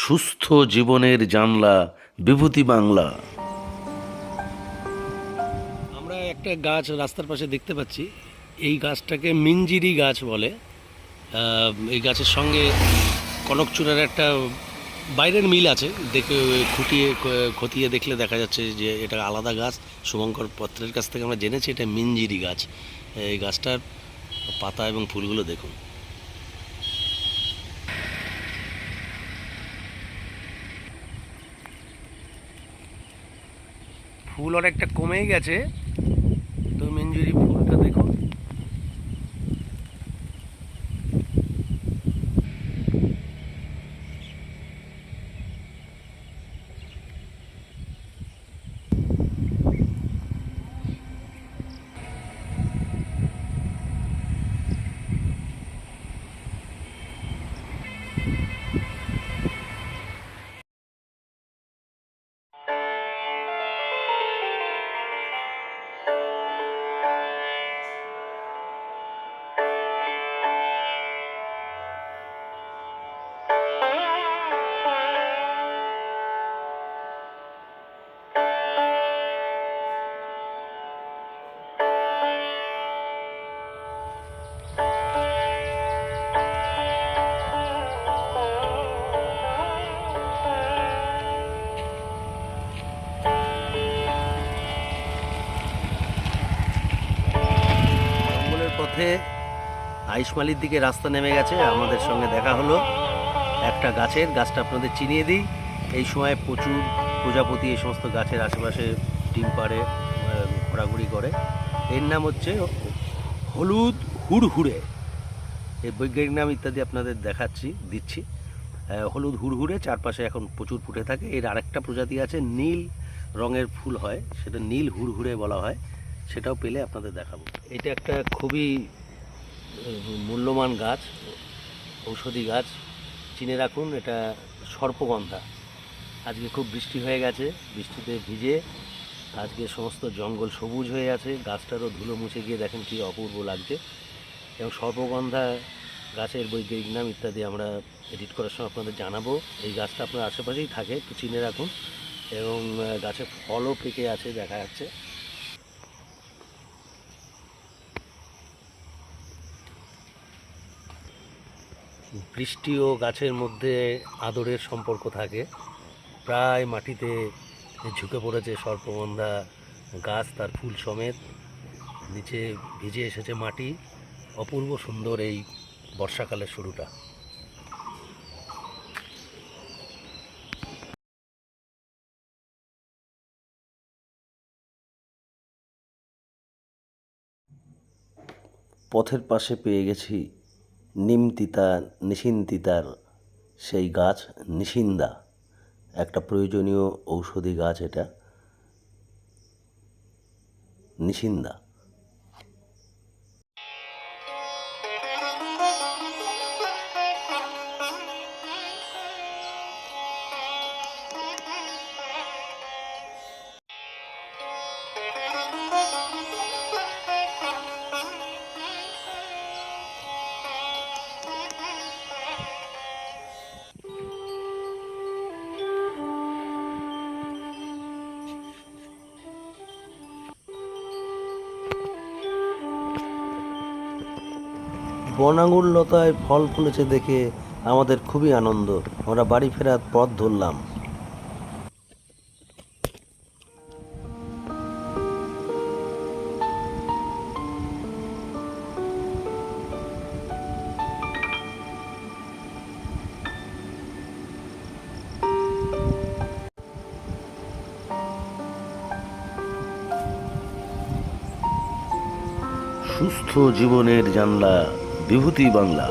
সুস্থ জীবনের জানলা, বিভূতি বাংলা। আমরা একটা গাছ রাস্তার পাশে দেখতে পাচ্ছি। এই গাছটাকে মিঞ্জিরি গাছ বলে। এই গাছের সঙ্গে কনকচূড়ার একটা বাইরের মিল আছে। দেখে খুঁটিয়ে, খতিয়ে দেখলে দেখা যাচ্ছে যে এটা আলাদা গাছ। শুভঙ্কর পত্রের কাছ থেকে আমরা জেনেছি এটা মিঞ্জিরি গাছ। এই গাছটার পাতা এবং ফুলগুলো দেখুন। ফুল অনেকটা কমেই গেছে। তো মেঞ্জুরি ফুলটা দেখো পথে আইসমালির দিকে রাস্তা নেমে গেছে। আমাদের সঙ্গে দেখা হলো। একটা গাছের, গাছটা আপনাদের চিনিয়ে দিই। এই সময় প্রচুর প্রজাপতি এই সমস্ত গাছের আশেপাশে ডিম পাড়ে ঘোরাঘুরি করে। এর নাম হচ্ছে হলুদ হুড়হুড়ে। এর বৈজ্ঞানিক নাম ইত্যাদি আপনাদের দেখাচ্ছি, দিচ্ছি। হলুদ হুড়হুড়ে চারপাশে এখন প্রচুর ফুটে থাকে। এর আরেকটা প্রজাতি আছে, নীল রঙের ফুল হয়। সেটা নীল হুড়হুড়ে বলা হয়। সেটাও পেলে আপনাদের দেখাবো। এটা একটা খুবই মূল্যবান গাছ, ঔষধি গাছ। চিনে রাখুন, এটা সর্পগন্ধা। আজকে খুব বৃষ্টি হয়ে গেছে, বৃষ্টিতে ভিজে। আজকে সমস্ত জঙ্গল সবুজ হয়ে আছে, গাছটারও ধুলো মুছে গিয়ে দেখেন কী অপূর্ব লাগছে। এবং সর্পগন্ধা গাছের বৈজ্ঞানিক নাম ইত্যাদি আমরা এডিট করার সময় আপনাদের জানাব। এই গাছটা আপনার আশেপাশেই থাকে, একটু চিনে রাখুন। এবং গাছে ফলও পেকে আছে, দেখা যাচ্ছে। বৃষ্টি ও গাছের মধ্যে আদরের সম্পর্ক থাকে। প্রায় মাটিতে ঝুঁকে পড়েছে সর্পগন্ধা গাছ তার ফুল সমেত। নিচে ভিজে এসেছে মাটি। অপূর্ব সুন্দর এই বর্ষাকালের শুরুটা। পথের পাশে পেয়ে গেছি নিম নিশিন্তিতার সেই গাছ নিশিন্দা। একটা প্রয়োজনীয় ঔষধি গাছ এটা। নিশিন্দা। বনাঙ্গুর লতায় ফল ফুলেছে দেখে আমাদের খুবই আনন্দ। আমরা বাড়ি ফেরার পথ ধরলাম। সুস্থ জীবনের জানলা বিভূতি বাংলা